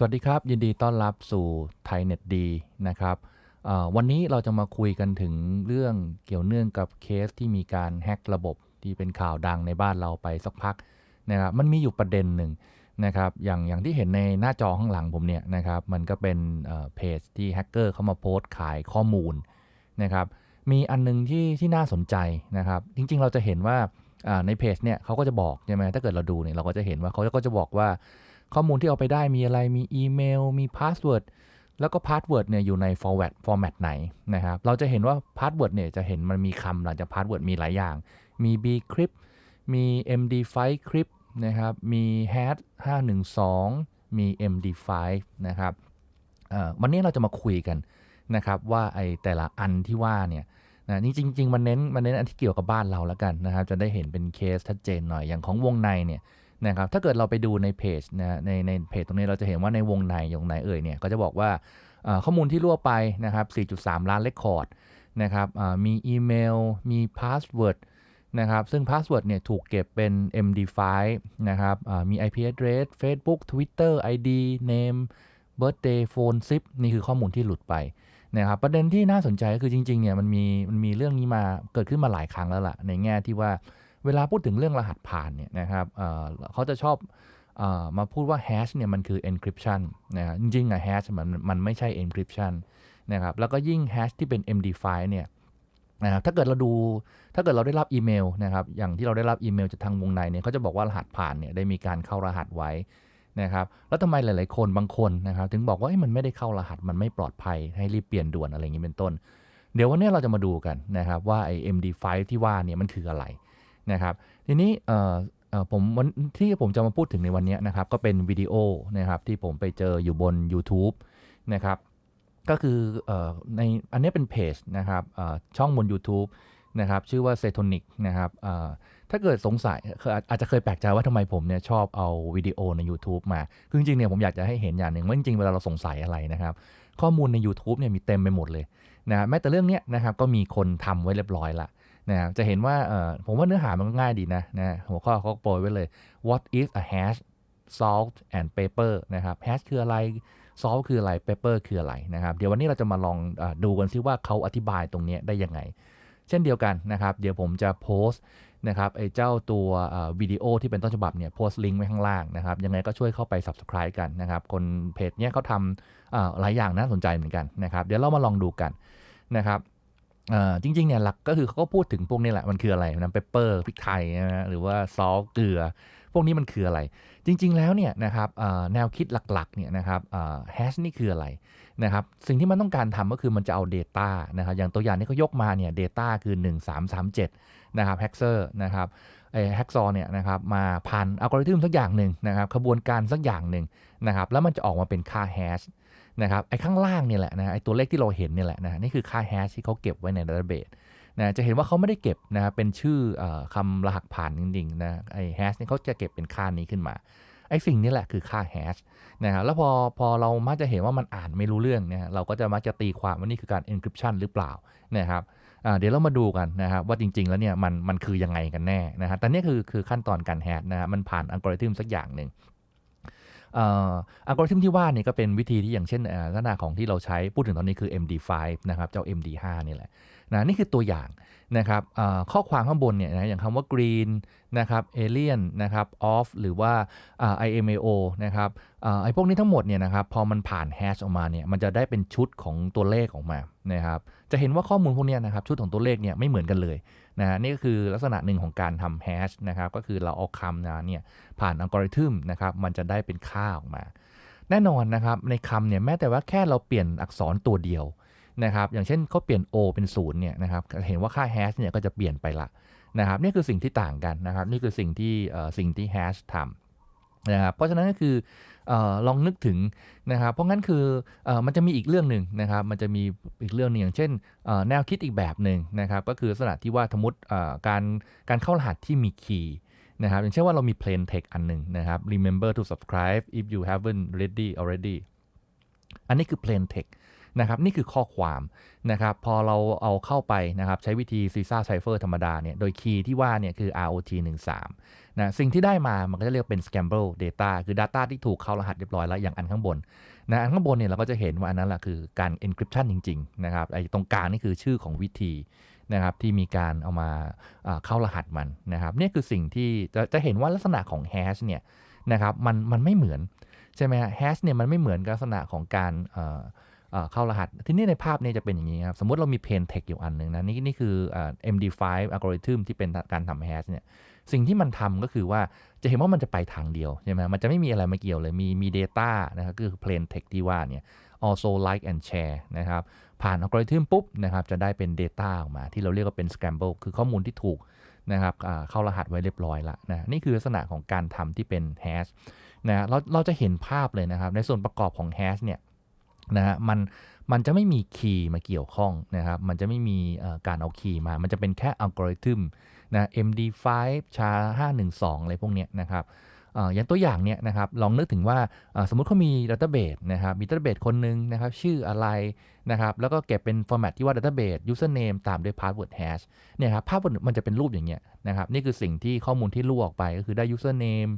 สวัสดีครับ ยินดีต้อนรับสู่ไทยเน็ตดีนะครับวันนี้เราจะมาคุยกันถึงเรื่องเกี่ยวเนื่องกับเคสที่มีการแฮกระบบที่เป็นข่าวดังในบ้านเราไปสักพักนะครับมันมีอยู่ประเด็นหนึ่งนะครับอย่างอย่างที่เห็นในหน้าจอข้างหลังผมเนี่ยนะครับมันก็เป็นเพจที่แฮกเกอร์เขามาโพสต์ขายข้อมูลนะครับมีอันนึงที่ที่น่าสนใจนะครับจริงๆ เราจะเห็นว่าในเพจเนี่ยเขาก็จะบอกใช่ไหมถ้าเกิดเราดูเนี่ยเราก็จะเห็นว่าเขาก็จะบอกว่า ข้อมูลที่เอาไปได้มีอะไรมีอีเมล มีพาสเวิร์ดแล้วก็พาสเวิร์ดเนี่ยอยู่ใน format format ไหนนะครับ เราจะเห็นว่าพาสเวิร์ดเนี่ยจะเห็นมันมีคำหลังจากพาสเวิร์ดมีหลายอย่าง มี bcrypt มี md5 crypt นะครับ มี hash 512 มี md5 นะครับวันนี้เราจะมาคุยกันนะครับว่าไอ้แต่ละอันที่ว่าเนี่ยนะจริงจริงๆมันเน้นมันเน้นอันที่เกี่ยวกับบ้านเราแล้วกันนะครับ จะได้เห็นเป็นเคสชัดเจนหน่อยอย่างของวงในเนี่ย นะครับถ้าเกิดเราไปดูในเพจนะในในเพจตรงนี้เราจะเห็นว่าในวงในวงในเอ่ยเนี่ยก็จะบอกว่าข้อมูลที่รั่วไปนะครับ 4.3 ล้านเลคคอร์ดนะครับมีอีเมล มีพาสเวิร์ดนะครับซึ่งพาสเวิร์ดเนี่ยถูกเก็บเป็น MD5 นะครับมี IP address Facebook Twitter ID name birthday phone zip นี่คือข้อมูลที่หลุดไปนะครับประเด็นที่น่าสนใจก็คือจริงๆเนี่ยมันมีมันมีเรื่องนี้มาเกิดขึ้นมาหลายครั้งแล้วล่ะ ในแง่ที่ว่า เวลาพูดถึงเรื่องรหัสผ่านเนี่ยนะครับเเขาจะชอบออมาพูดว่า hash เนี่ยมันคือ encryption นะครับจริงๆอะ hash มันมันไม่ใช่ encryption นะครับแล้วก็ยิ่ง hash ที่เป็น MD5 เนี่ยนะครับถ้าเกิดเราดูถ้าเกิดเราได้รับอีเมลนะครับอย่างที่เราได้รับอีเมลจากทางวงในเนี่ยเขาจะบอกว่ารหัสผ่านเนี่ยได้มีการเข้ารหัสไว้นะครับแล้วทำไมหลายๆคนบางคนนะครับถึงบอกว่ามันไม่ได้เข้ารหัสมันไม่ปลอดภัยให้รีบเปลี่ยนด่วนอะไรอย่างนี้เป็นต้น เดี๋ยววันนี้เราจะมาดูกันนะครับว่าไอ้ MD5 ที่ว่าเนี่ยมันคืออะไร นะครับ ทีนี้ผมวันที่ผมจะมาพูดถึงในวันนี้นะครับ ก็เป็นวิดีโอนะครับที่ผมไปเจออยู่บน YouTube นะครับ ก็คืออในอันนี้เป็นเพจนะครับช่องบน YouTube นะครับชื่อว่า c e t o n i c นะครับถ้าเกิดสงสัยออาจจะเคยแปลกใจว่าทำไมผมเนี่ยชอบเอาวิดีโอใน YouTube มา คือจริงๆเนี่ยผมอยากจะให้เห็นอย่างหนึ่งว่าจริงๆเวลาเราสงสัยอะไรนะครับ ข้อมูลใน YouTube เนี่ยมีเต็มไปหมดเลยนะแม้แต่เรื่องเนี้ยนะครับก็มีคนทำไว้เรียบร้อยละ นะครับจะเห็นว่าผมว่าเนื้อหามันก็ง่ายดีนะนะหัวข้อเขาโปรยไว้เลย what is a hash salt and paper นะครับ hash คืออะไร salt คืออะไร paper คืออะไรนะครับ เดี๋ยววันนี้เราจะมาลองอดูกันซิว่าเขาอธิบายตรงนี้ได้ยังไง เช่นเดียวกันนะครับ เดี๋ยวผมจะโพสต์นะครับไอ้เจ้าตัววิดีโอที่เป็นต้นฉบับเนี่ยโพสต์ลิงก์ไว้ข้างล่างนะครับ ยังไงก็ช่วยเข้าไป subscribe กันนะครับ คนเพจเนี้ยเขาทำหลายอย่างน่าสนใจเหมือนกันนะครับ เดี๋ยวเรามาลองดูกันนะครับ จริงๆเนี่ยหลักก็คือเขาก็พูดถึงพวกนี้แหละมันคืออะไรน้ำเปปเปอร์พริกไทยนะฮะหรือว่าซอสเกลือ พวกนี้มันคืออะไร จริง ๆ แล้วเนี่ยนะครับแนวคิดหลักๆเนี่ยนะครับแฮชนี่คืออะไรนะครับสิ่งที่มันต้องการทำก็คือมันจะเอา Data นะครับอย่างตัวอย่างที่เขายกมาเนี่ย Data คือ 1337นะครับแฮกเซอร์นะครับไอ้แฮกซอเนี่ยนะครับมาผ่านอัลกอริทึมสักอย่างหนึ่งนะครับขบวนการสักอย่างหนึ่งนะครับแล้วมันจะออกมาเป็นค่าแฮช นะครับไอ้ข้างล่างเนี่ยแหละนะไอ้ตัวเลขที่เราเห็นเนี่ยแหละนะนี่คือค่าแฮชที่เขาเก็บไว้ในดัตเตอร์เบสนะจะเห็นว่าเขาไม่ได้เก็บนะเป็นชื่ออคำรหัสผ่านจริงๆนะไอ้แฮชนี่เขาจะเก็บเป็นค่านี้ขึ้นมาไอ้สิ่งนี้แหละคือค่าแฮชนะครับแล้วพอพอเรามักจะเห็นว่ามันอ่านไม่รู้เรื่องนะฮะเราก็จะมักจะตีความว่านี่คือการ encryption หรือเปล่านะครับเดี๋ยวเรามาดูกันนะครับว่าจริง ๆ แล้วเนี่ยมันมันคือยังไงกันแน่นะฮะแต่นี่คือคือขั้นตอนการแฮชนะฮะมันผ่านอัลกอริทึมสักอย่างหนึ่ง อัลกอริทึมที่ว่านี่ก็เป็นวิธีที่อย่างเช่นลักษณะของที่เราใช้พูดถึงตอนนี้คือ MD5 นะครับเจ้า MD5 นี่แหละนะนี่คือตัวอย่างนะครับข้อความข้างบนเนี่ยนะอย่างคำว่า green นะครับ alien นะครับ off หรือว่า IMAO นะครับอไอ้พวกนี้ทั้งหมดเนี่ยนะครับพอมันผ่านแฮชออกมาเนี่ยมันจะได้เป็นชุดของตัวเลขออกมานะครับจะเห็นว่าข้อมูลพวกนี้นะครับชุดของตัวเลขเนี่ยไม่เหมือนกันเลย นะนี่ก็คือลักษณะหนึ่งของการทำแฮชนะครับก็คือเราเอาคำนะเนี่ยผ่านอัลกอริทึมนะครับมันจะได้เป็นค่าออกมา แน่นอนนะครับในคำเนี่ยแม้แต่ว่าแค่เราเปลี่ยนอักษรตัวเดียวนะครับอย่างเช่นเขาเปลี่ยน O เป็นศูนย์เนี่ยนะครับเห็นว่าค่าแฮชเนี่ยก็จะเปลี่ยนไปละนะครับนี่คือสิ่งที่ต่างกันนะครับนี่คือสิ่งที่สิ่งที่แฮชทำ นะครับเพราะฉะนั้นก็คืออลองนึกถึงนะครับ เพราะงั้นคืออมันจะมีอีกเรื่องหนึ่งนะครับ มันจะมีอีกเรื่องหนึ่งอย่างเช่นแนวคิดอีกแบบหนึ่งนะครับ ก็คือลักษณะที่ว่าสมมติการการเข้ารหัสที่มีคีย์นะครับ อย่างเช่นว่าเรามี plain text อันหนึ่งนะครับ remember to subscribe if you haven't ready already อันนี้คือ plain text นะครับนี่คือข้อความนะครับพอเราเอาเข้าไปนะครับใช้วิธี c ีซ่าไซเฟอร์ธรรมดาเนี่ยโดยคีย์ที่ว่าเนี่ยคือ ROT 1 3นะสิ่งที่ได้มามันก็จะเรียกเป็น scramble data คือ Data ที่ถูกเข้ารหัสเรียบร้อยแล้วอย่างอันข้างบนนะอันข้างบนเนี่ยเราก็จะเห็นว่าอันนั้นแหละคือการ encryption จริงๆนะครับไอ้ตรงกลางนี่คือชื่อของวิธีนะครับที่มีการเอามาเข้ารหัสมันนะครับนี่คือสิ่งที่จะจะเห็นว่าลักษณะของแฮชเนี่ยนะครับมันมันไม่เหมือนใช่ไหมฮะแฮชเนี่ยมันไม่เหมือนลักษณะของการ เข้ารหัส ที่นี่ในภาพนี้จะเป็นอย่างนี้ครับ สมมติเรามี plain text อยู่อันหนึ่งนะ นี่นี่คือ MD5 algorithm ที่เป็นการทำ hash เนี่ยสิ่งที่มันทำก็คือว่าจะเห็นว่ามันจะไปทางเดียวใช่ไหมมันจะไม่มีอะไรมาเกี่ยวเลย มีมี data นะครับคือ plain text ที่ว่าเนี่ย also like and share นะครับ ผ่านอัลกอริทึมปุ๊บนะครับ จะได้เป็น data ออกมา ที่เราเรียกว่าเป็น scramble คือข้อมูลที่ถูกนะครับเข้ารหัสไว้เรียบร้อยละนะนี่คือลักษณะของการทำที่เป็น hash นะเราเราจะเห็นภาพเลยนะครับ ในส่วนประกอบของ hash เนี่ย นะฮะมันมันจะไม่มีคีย์มาเกี่ยวข้องนะครับ มันจะไม่มีการเอาคีย์มา มันจะเป็นแค่อัลกอริทึมนะ MD5 ชา512 อะไรพวกเนี้ยนะครับอย่างตัวอย่างเนี่ยนะครับลองนึกถึงว่าสมมุติเขามีดัตเตอร์เบสนะครับมีดัตเตอร์เบสคนหนึ่งนะครับชื่ออะไรนะครับแล้วก็เก็บเป็นฟอร์แมตที่ว่าดัตเตอร์เบส username ตามด้วย password hash เนี่ยครับภาพมันจะเป็นรูปอย่างเงี้ยนะครับนี่คือสิ่งที่ข้อมูลที่ลู่ออกไปก็คือได้ username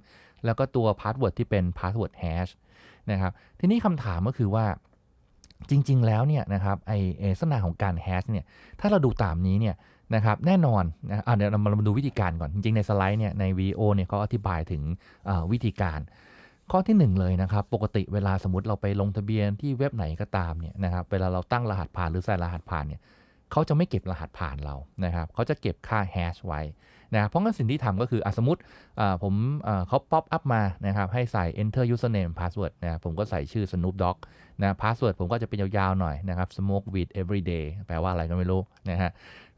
แล้วก็ตัว password ที่เป็น password hash นะครับทีนี้คำถามก็คือว่า จริง ๆ แล้วเนี่ยนะครับไอลักษณะของการแฮชเนี่ยถ้าเราดูตามนี้เนี่ยนะครับแน่นอนนะเดี๋ยวเรามาดูวิธีการก่อน จริง ๆ ในสไลด์เนี่ยในวีดีโอเนี่ยเขาอธิบายถึงวิธีการ ข้อที่ 1 เลยนะครับ ปกติเวลาสมมติเราไปลงทะเบียนที่เว็บไหนก็ตามเนี่ยนะครับเวลาเราตั้งรหัสผ่านหรือใส่รหัสผ่านเนี่ยเขาจะไม่เก็บรหัสผ่านเรานะครับเขาจะเก็บค่าแฮชไว้ นะเพราะงั้นสิ่งที่ทำก็คืออสมมติผมเขาป๊อปอัพมานะครับให้ใส่ enter username password นะผมก็ใส่ชื่อ Snoop Dogg นะพาสเวิร์ดผมก็จะเป็นยาวๆหน่อยนะครับ smoke weed every day แปลว่าอะไรก็ไม่รู้นะฮะ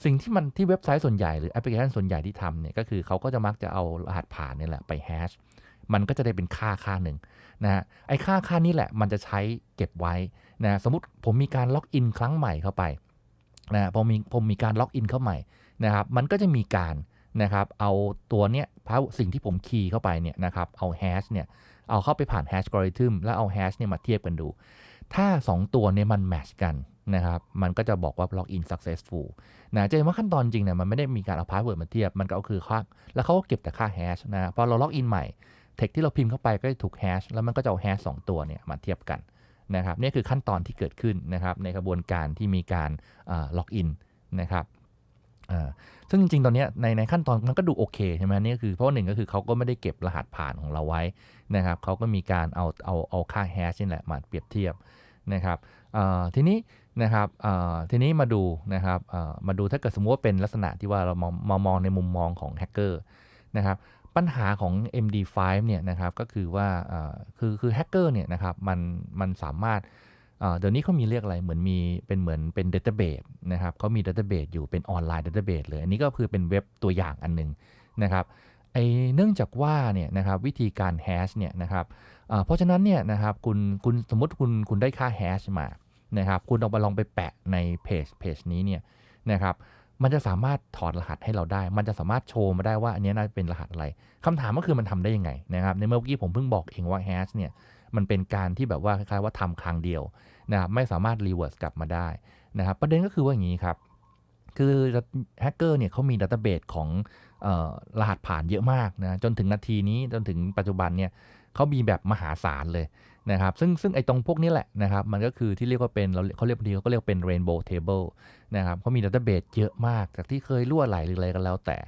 สิ่งที่มันที่เว็บไซต์ส่วนใหญ่หรือแอปพลิเคชันส่วนใหญ่ที่ทำเนี่ยก็คือเขาก็จะมักจะเอารหัสผ่านนี่แหละไปแฮชมันก็จะได้เป็นค่าค่าหนึ่งนะฮะไอ้ค่าค่านี้แหละมันจะใช้เก็บไว้นะสมมติผมมีการล็อกอินครั้งใหม่เข้าไปนะพอมีผมมีการล็อกอินเข้าใหม่นะครับมันก็จะมีการ นะครับเอาตัวเนี้ยสิ่งที่ผมคีย์เข้าไปเนี่ยนะครับเอาแฮชเนี่ยเอาเข้าไปผ่านแฮชกริทึมแล้วเอาแฮชเนี่ยมาเทียบกันดู ถ้า 2 ตัวเนี่ยมันแมชกันนะครับมันก็จะบอกว่า login successful นะจะเห็นว่าขั้นตอนจริงเนี่ยมันไม่ได้มีการเอาพาสเวิร์ดมาเทียบ มันก็คือค่าแล้วเขาก็เก็บแต่ค่าแฮชนะพอเราล็อกอินใหม่เทคที่เราพิมพ์เข้าไปก็จะถูกแฮชแล้วมันก็จะเอาแฮชสตัวเนี่ยมาเทียบกันนะครับนี่คือขั้นตอนที่เกิดขึ้นนะครับในกระบวนการที่มีการล็อกอินนะครับ ซึ่งจริงๆ ตอนนี้ในในขั้นตอนมันก็ดูโอเคใช่ไหมนี่คือเพราะหนึ่งก็คือเขาก็ไม่ได้เก็บรหัสผ่านของเราไว้นะครับเขาก็มีการเอาเอาเอาค่าแฮชนี่แหละมาเปรียบเทียบนะครับทีนี้นะครับทีนี้มาดูนะครับมาดูถ้าเกิดสมมติว่าเป็นลักษณะที่ว่าเรามองมามองในมุมมองของแฮกเกอร์นะครับปัญหาของ MD5 เนี่ยนะครับก็คือว่าคือคือแฮกเกอร์เนี่ยนะครับมันมันสามารถ เดี๋ยวนี้เขามีเรียกอะไรเหมือนมีเป็นเหมือนเป็นดัตเตอร์เบสนะครับเขามีดัตเตอร์เบสอยู่เป็นออนไลน์ดัตเตอร์เบสเลย อันนี้ก็คือเป็นเว็บตัวอย่างอันหนึ่งนะครับไอเนื่องจากว่าเนี่ยนะครับวิธีการแฮชเนี่ยนะครับเพราะฉะนั้นเนี่ยนะครับคุณคุณสมมติคุณคุณได้ค่าแฮชมานะครับคุณเอาไปลองไปแปะในเพจเพจนี้เนี่ยนะครับมันจะสามารถถอดรหัสให้เราได้ มันจะสามารถโชว์มาได้ว่าอันนี้น่าจะเป็นรหัสอะไรคำถามก็คือมันทำได้ยังไงนะครับในเมื่อกี้ผมเพิ่งบอกเองว่าแฮชเนี่ยมันเป็นการที่แบบว่าคล้ายๆว่าทำครั้งเดียว นะครับไม่สามารถรีเวิร์สกลับมาได้นะครับประเด็นก็คือว่าอย่างนี้ครับ คือแฮกเกอร์เนี่ยเขามีดัตเตอร์เบสของรหัสผ่านเยอะมากนะจนถึงนาทีนี้จนถึงปัจจุบันเนี่ยเขามีแบบมหาศาลเลยนะครับซึ่งซึ่งไอ้ตรงพวกนี้แหละนะครับมันก็คือที่เรียกว่าเป็นเราเขาเรียกบางทีเขาก็เรียกเป็น rainbow table นะครับเขามีดัตเตอร์เบสเยอะมากจากที่เคยรั่วไหลหรืออะไรกันแล้วแต่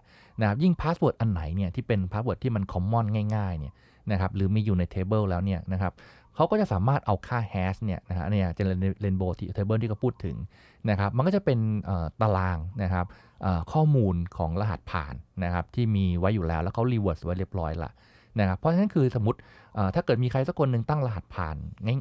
นะครับยิ่งพาสเวิร์ดอันไหนเนี่ยที่เป็นพาสเวิร์ดที่มันคอมมอนง่ายๆเนี่ยนะครับหรือมีอยู่ในเทเบิลแล้วเนี่ยนะครับ เขาก็จะสามารถเอาค่าแฮชเนี่ยนะฮะเนี่ยจะเรนโบว์เทเบิลที่เขาพูดถึงนะครับ มันก็จะเป็นตารางนะครับข้อมูลของรหัสผ่านนะครับที่มีไว้อยู่แล้วแล้วเขารีเวิร์สไว้เรียบร้อยละนะครับเพราะฉะนั้นคือสมมติถ้าเกิดมีใครสักคนหนึ่งตั้งรหัสผ่าน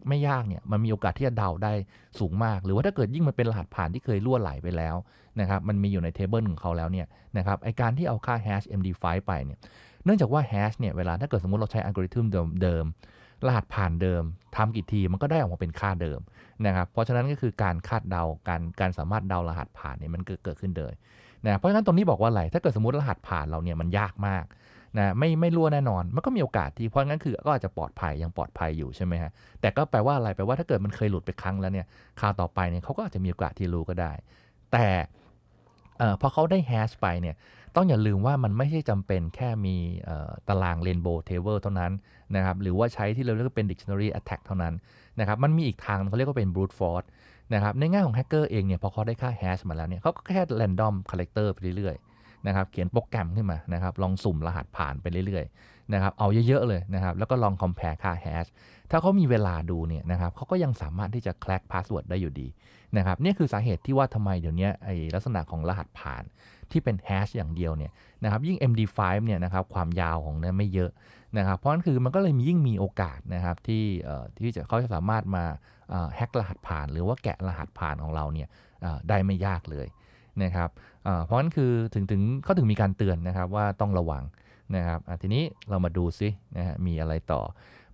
ไม่ยากเนี่ยมันมีโอกาสที่จะเดาได้สูงมาก หรือว่าถ้าเกิดยิ่งมันเป็นรหัสผ่านที่เคยล่วไหลไปแล้วนะครับมันมีอยู่ในเทเบิลของเขาแล้วเนี่ยนะครับไอการที่เอาค่าแฮช MD5 ไปเนี่ยเนื่องจากว่าแฮชเนี่ยเวลาถ้าเกิดสมมติเราใช้อัลกอริทึมเดิม รหัสผ่านเดิมทำกี่ทีมันก็ได้ออกมาเป็นค่าเดิมนะครับ เพราะฉะนั้นก็คือการคาดเดาการการสามารถเดารหัสผ่านเนี่ยมันเกิดขึ้นเลยนะเพราะฉะนั้นตรงนี้บอกว่าอะไรถ้าเกิดสมมติรหัสผ่านเราเนี่ยมันยากมากนะไม่ไม่รั่วแน่นอน มันก็มีโอกาสที่เพราะงั้นคือก็อาจจะปลอดภัยยังปลอดภัยอยู่ใช่ไหมฮะแต่ก็แปลว่าอะไรแปลว่าถ้าเกิดมันเคยหลุดไปครั้งแล้วเนี่ยคราวต่อไปเนี่ยเขาก็อาจจะมีโอกาสที่รู้ก็ได้ แต่เอ่อพอเขาได้แฮชไปเนี่ย ต้องอย่าลืมว่ามันไม่ใช่จำเป็นแค่มีตาราง Rainbow Table เท่านั้นนะครับหรือว่าใช้ที่เราเรียกว่าเป็น Dictionary Attack เท่านั้นนะครับมันมีอีกทางเขาเรียกว่าเป็น Brute Force นะครับในแง่ของแฮกเกอร์เองเนี่ยพอเขาได้ค่าแฮชมาแล้วเนี่ยเขาก็แค่ random collector ไปเรื่อยๆนะครับเขียนโปรแกรมขึ้นมานะครับลองสุ่มรหัสผ่านไปเรื่อยๆนะครับเอาเยอะๆเลยนะครับแล้วก็ลอง compare ค่าแฮชถ้าเขามีเวลาดูเนี่ยนะครับเขาก็ยังสามารถที่จะ crack password ได้อยู่ดีนะครับนี่คือสาเหตุที่ว่าทำไมเดี๋ยวนี้ไอลักษณะของรหัสผ่าน ที่เป็นแฮชอย่างเดียวเนี่ยนะครับยิ่ง MD5 เนี่ยนะครับความยาวของนั้นไม่เยอะนะครับเพราะนั้นคือมันก็เลยยิ่งมีโอกาสนะครับที่ที่จะเขาจะสามารถมาแฮกรหัสผ่าน หรือว่าแกะรหัสผ่านของเราเนี่ยได้ไม่ยากเลยนะครับเพราะฉะนั้นคือถึงถึงเขาถึงมีการเตือนนะครับว่าต้องระวังนะครับทีนี้เรามาดูซินะฮะมีอะไรต่อ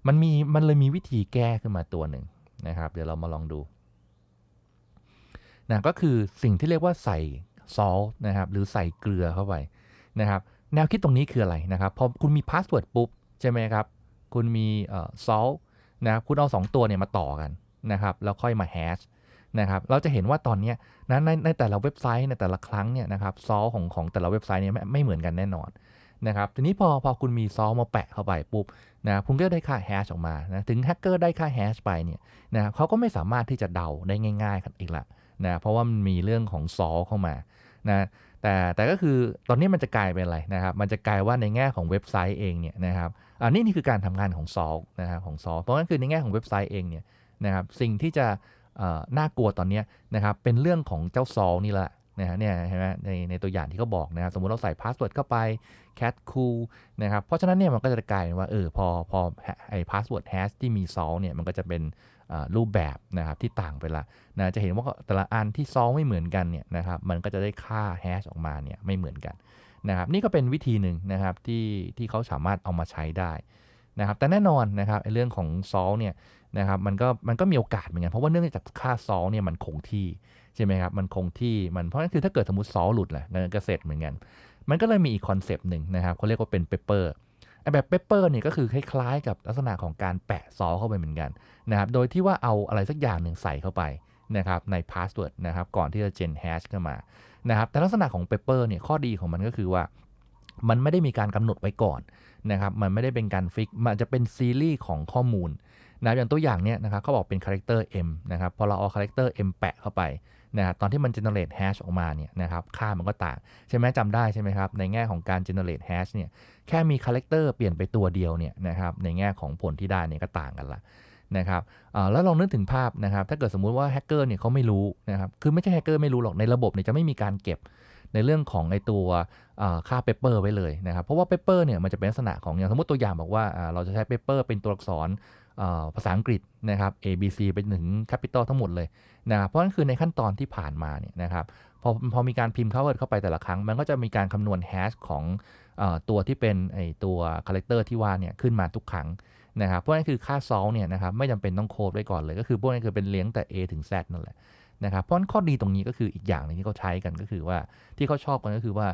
มันมีมันเลยมีวิธีแก้ขึ้นมาตัวหนึ่งนะครับ เดี๋ยวเรามาลองดูนะก็คือสิ่งที่เรียกว่าใส่ ซอสนะครับหรือใส่เกลือเข้าไปนะครับแนวคิดตรงนี้คืออะไรนะครับพอคุณมีพาสเวิร์ดปุ๊บใช่ไหมครับคุณมีซอสนะครับคุณเอา 2 ตัวเนี่ยมาต่อกันนะครับแล้วค่อยมาแฮชนะครับเราจะเห็นว่าตอนนี้นะในในแต่ละเว็บไซต์ในแต่ละครั้งเนี่ยนะครับซอสของของแต่ละเว็บไซต์เนี่ยไม่ไม่เหมือนกันแน่นอนนะครับทีนี้พอพอคุณมีซอสมาแปะเข้าไปปุ๊บนะคุณก็ได้ค่าแฮชออกมานะถึงแฮกเกอร์ได้ค่าแฮชไปเนี่ยนะครับเขาก็ไม่สามารถที่จะเดาได้ง่ายๆอีกละ นะเพราะว่ามันมีเรื่องของซอเข้ามานะแต่แต่ก็คือตอนนี้มันจะกลายเป็นอะไรนะครับ มันจะกลายว่าในแง่ของเว็บไซต์เองเนี่ยนะครับอันนี้นี่คือการทำงานของซอนะครับของซอเพราะงั้นคือในแง่ของเว็บไซต์เองเนี่ยนะครับสิ่งที่จะน่ากลัวตอนนี้นะครับเป็นเรื่องของเจ้าซอนี่แหละนะฮะเนี่ยใช่ไหมในในตัวอย่างที่เขาบอกนะครับสมมติเราใส่พาสเวิร์ดเข้าไป cat cool นะครับเพราะฉะนั้นเนี่ยมันก็จะกลายเป็นว่าเออพอพอไอพาสเวิร์ดแฮชที่มีซอเนี่ยมันก็จะเป็น รูปแบบนะครับที่ต่างไปละนะจะเห็นว่าแต่ละอันที่ซอไม่เหมือนกันเนี่ยนะครับมันก็จะได้ค่าแฮชออกมาเนี่ยไม่เหมือนกันนะครับนี่ก็เป็นวิธีหนึ่งนะครับที่ที่เขาสามารถเอามาใช้ได้นะครับแต่แน่นอนนะครับเรื่องของซอเนี่ยนะครับมันก็มันก็มีโอกาสเหมือนกันเพราะว่าเนื่องจากค่าซอเนี่ยมันคงที่ใช่ไหมครับมันคงที่มันเพราะนั่นคือถ้าเกิดสมมติซอหลุดแหละเงินก็เสร็จเหมือนกัน มันก็เลยมีอีกคอนเซปต์หนึ่งนะครับเขาเรียกว่าเป็นเปเปอร์ แบบเปเปอร์เนี่ยก็คือคล้ายๆ กับลักษณะของการแปะซอเข้าไปเหมือนกันนะครับโดยที่ว่าเอาอะไรสักอย่างหนึ่งใส่เข้าไปนะครับในพาสเวิร์ดนะครับก่อนที่จะเจนแฮชเข้ามานะครับแต่ลักษณะของเปเปอร์เนี่ยข้อดีของมันก็คือว่า มันไม่ได้มีการกำหนดไว้ก่อนนะครับมันไม่ได้เป็นการฟิกมันจะเป็นซีรีส์ของข้อมูลนะอย่างตัวอย่างเนี้ยนะครับเขาบอกเป็นคาแรคเตอร์ M นะครับพอเราเอาคาแรคเตอร์ M แปะเข้าไป นะครับตอนที่มัน generate hash ออกมาเนี่ยนะครับค่ามันก็ต่าง ใช่ไหมจำได้ใช่ไหมครับ ในแง่ของการ generate hash เนี่ยแค่มีคาแรคเตอร์เปลี่ยนไปตัวเดียวเนี่ยนะครับในแง่ของผลที่ได้เนี่ยก็ต่างกันละนะครับแล้วลองนึกถึงภาพนะครับ ถ้าเกิดสมมุติว่าแฮกเกอร์เนี่ยเขาไม่รู้นะครับคือไม่ใช่แฮกเกอร์ไม่รู้หรอกในระบบเนี่ยจะไม่มีการเก็บในเรื่องของไอตัวค่าเปเปอร์ไว้เลยนะครับ เพราะว่าเปเปอร์เนี่ยมันจะเป็นลักษณะของอย่างสมมติตัวอย่างบอกว่าเราจะใช้เปเปอร์เป็นตัวอักษร ภาษาอังกฤษนะครับ A B C ไปถึง Capital ทั้งหมดเลยนะครับเพราะนั่นคือในขั้นตอนที่ผ่านมาเนี่ยนะครับพอพอมีการพิมพ์ cover เข้าไปแต่ละครั้ง มันก็จะมีการคำนวณแฮชของอตัวที่เป็นไอตัวคาแรคเตอร์ที่ว่าเนี่ยขึ้นมาทุกครั้งนะครับเพราะนั่นคือค่าซอลเนี่ยนะครับไม่จำเป็นต้องโคดไว้ก่อนเลย ก็คือพวกนี้คือเป็นเลี้ยงแต่ A ถึง Z นั่นแหละ นะครับเพราะข้อดีตรงนี้ก็คืออีกอย่างนึงที่เขาใช้กันก็คือว่าที่เขาชอบกันก็คือว่า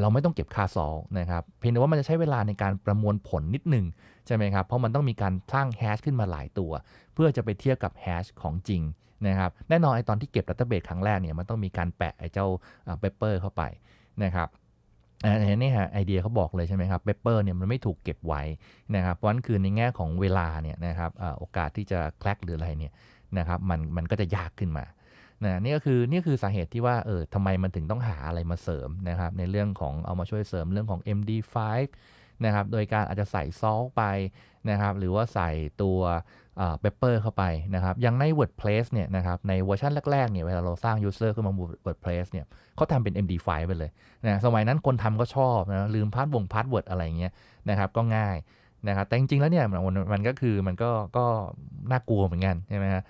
เราไม่ต้องเก็บค่าซอลนะครับเพียงแต่ว่ามันจะใช้เวลาในการประมวลผลนิดหนึ่งใช่ไหมครับเพราะมันต้องมีการสร้างแฮชขึ้นมาหลายตัว เพื่อจะไปเทียบกับแฮชของจริงนะครับแน่นอนไอตอนที่เก็บดัตเตอร์เบสครั้งแรกเนี่ยมันต้องมีการแปะไอเจ้าเปเปอร์เข้าไปนะครับอันนี้ฮะไอเดียเขาบอกเลยใช่ไหมครับเปเปอร์เนี่ยมันไม่ถูกเก็บไว้นะครับเพราะนั้นคือในแง่ของเวลาเนี่ยนะครับโอกาสที่จะแคลกหรืออะไรเนี่ยนะครับมันมันก็จะยากขึ้นมา นะนี่ก็คือนี่คือสาเหตุที่ว่าเออทำไมมันถึงต้องหาอะไรมาเสริมนะครับในเรื่องของเอามาช่วยเสริมเรื่องของ MD5 นะครับโดยการอาจจะใส่ซอลไปนะครับหรือว่าใส่ตัวเปเปอร์เข้าไปนะครับอย่างใน WordPress เนี่ยนะครับในเวอร์ชันแรกๆเนี่ยเวลาเราสร้าง user ขึ้นมา WordPress เนี่ยเขาทำเป็น MD5 ไปเลยนะสมัยนั้นคนทำก็ชอบนะลืมพาสวงพาสเวิร์ดอะไรเงี้ยนะครับก็ง่ายนะครับแต่จริงๆแล้วเนี่ยมันมันก็คือมันก็ก็น่ากลัวเหมือนกันใช่ไหมฮะ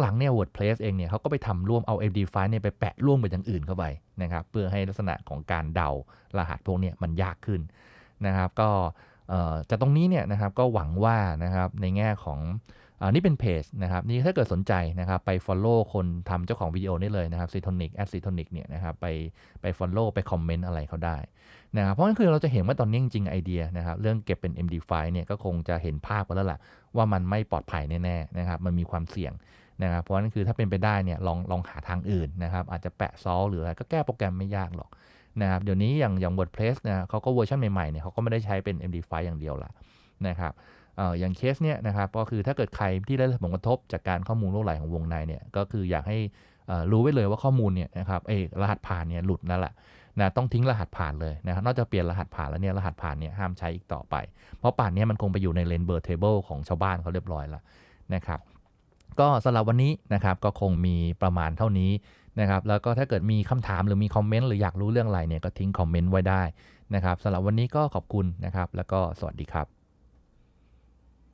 หลังๆเนี่ย WordPress เองเนี่ยเขาก็ไปทำร่วมเอา MD5 เนี่ยไปแปะร่วมกับอย่างอื่นเข้าไปนะครับเพื่อให้ลักษณะของการเดารหัสพวกนี้มันยากขึ้นนะครับ ก็จากตรงนี้เนี่ยนะครับก็หวังว่านะครับในแง่ของอนี่เป็นเพจนะครับนี่ถ้าเกิดสนใจนะครับไป Follow คนทำเจ้าของวิดีโอนี่เลยนะครับ c ีโทนิกแอดซีโทนิกเนี่ยนะครับไปไป Follow ไปคอมเมนต์อะไรเขาได้นะครับเพราะงั้นคือเราจะเห็นว่าตอนนี้จริงๆไอเดียนะครับเรื่องเก็บเป็น MD5 เนี่ยก็คงจะเห็นภาพกันแล้วแหละว่ามันไม่ปลอดภัยแน่ๆนะครับมันมีความเสี่ยง นะครับเพราะฉะนั้นคือถ้าเป็นไปได้เนี่ยลองลองหาทางอื่นนะครับอาจจะแปะซอลหรืออะไรก็แก้โปรแกรมไม่ยากหรอกนะครับเดี๋ยวนี้อย่างอย่าง WordPress นะเขาก็เวอร์ชันใหม่ๆเนี่ยเขาก็ไม่ได้ใช้เป็น MD5 อย่างเดียวละนะครับเอ่ออย่างเคสเนี่ยนะครับก็คือถ้าเกิดใครที่ได้รับผลกระทบจากการข้อมูลโลกไหลของวงในเนี่ยก็คืออยากให้รู้ไว้เลยว่าข้อมูลเนี่ยนะครับเออรหัสผ่านเนี่ยหลุดนั่นแหละนะต้องทิ้งรหัสผ่านเลยนะครับนอกจากเปลี่ยนรหัสผ่านแล้วเนี่ยรหัสผ่านเนี่ยห้ามใช้อีกต่อไป เพราะป่านนี้มันคงไปอยู่ในเลนเบอร์เทเบิลของชาวบ้านเขาเรียบร้อยแล้วนะครับ ก็สำหรับวันนี้นะครับก็คงมีประมาณเท่านี้นะครับแล้วก็ถ้าเกิดมีคำถามหรือมีคอมเมนต์หรืออยากรู้เรื่องอะไรเนี่ยก็ทิ้งคอมเมนต์ไว้ได้นะครับสำหรับวันนี้ก็ขอบคุณนะครับ แล้วก็สวัสดีครับ